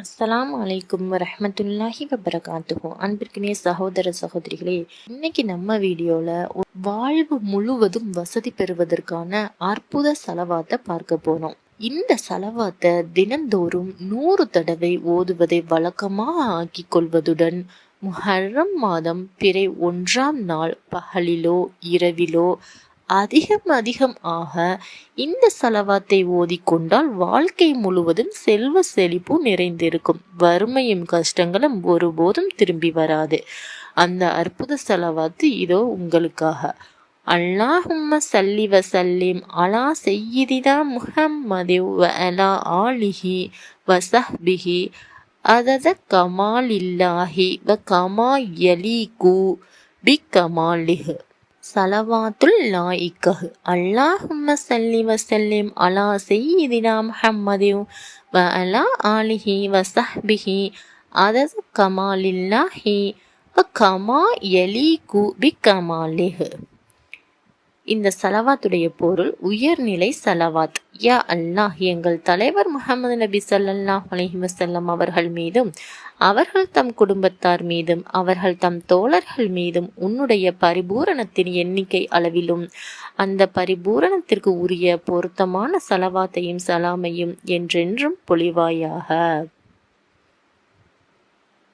அஸ்லாம் அலைக்கும் வரஹ்மத்துல்லாஹி வபரகாத்துஹு. அன்பிற்கினே சகோதர சகோதரிகளே இன்னைக்கு நம்ம வீடியோவில் வாழ்வு முழுவதும் வசதி பெறுவதற்கான அற்புத செலவாத்தை பார்க்க போனோம் இந்த செலவாத்தை தினந்தோறும் நூறு தடவை ஓதுவதை வழக்கமாக ஆக்கி கொள்வதுடன் முஹர்ரம் மாதம் பிறை ஒன்றாம் நாள் பகலிலோ இரவிலோ அதிகம் அதிகம் ஆக இந்த செலவாத்தை ஓதிக்கொண்டால் வாழ்க்கை முழுவதும் செல்வ செழிப்பு நிறைந்திருக்கும். வறுமையும் கஷ்டங்களும் ஒருபோதும் திரும்பி வராது. அந்த அற்புத செலவாத்து இதோ உங்களுக்காக. அல்லாஹும்ம சல்லி வ சல்லிம் அலா செய்யிதிதா முஹம்மது வ அலா ஆலிஹி வசஹ்பிஹி அதத கமாலில்லாஹி வ கமா யலீகு பி கமாலிஹு. சலவாத்துல் லாயிக்கஹ். அல்லாஹும்ம சல்லி வசல்லிம் அலா செய்யிதினா முஹம்மது வ அலா ஆலிஹி வ சஹ்பிஹி அதது கமாலில்லாஹி வ கமா கு பி கமாலிஹு இந்த சலவாத்துடைய பொருள் உயர்நிலை சலவாத். யா அல்லாஹ் எங்கள் தலைவர் முகமது நபி ஸல்லல்லாஹு அலைஹி வஸல்லம் அவர்கள் மீதும் அவர்கள் தம் குடும்பத்தார் மீதும் அவர்கள் தம் தோழர்கள் மீதும் உன்னுடைய பரிபூரணத்தின் எண்ணிக்கை அளவிலும் அந்த பரிபூரணத்திற்கு உரிய பொருத்தமான சலவாத்தையும் சலாமையும் என்றென்றும் பொழிவாயாக.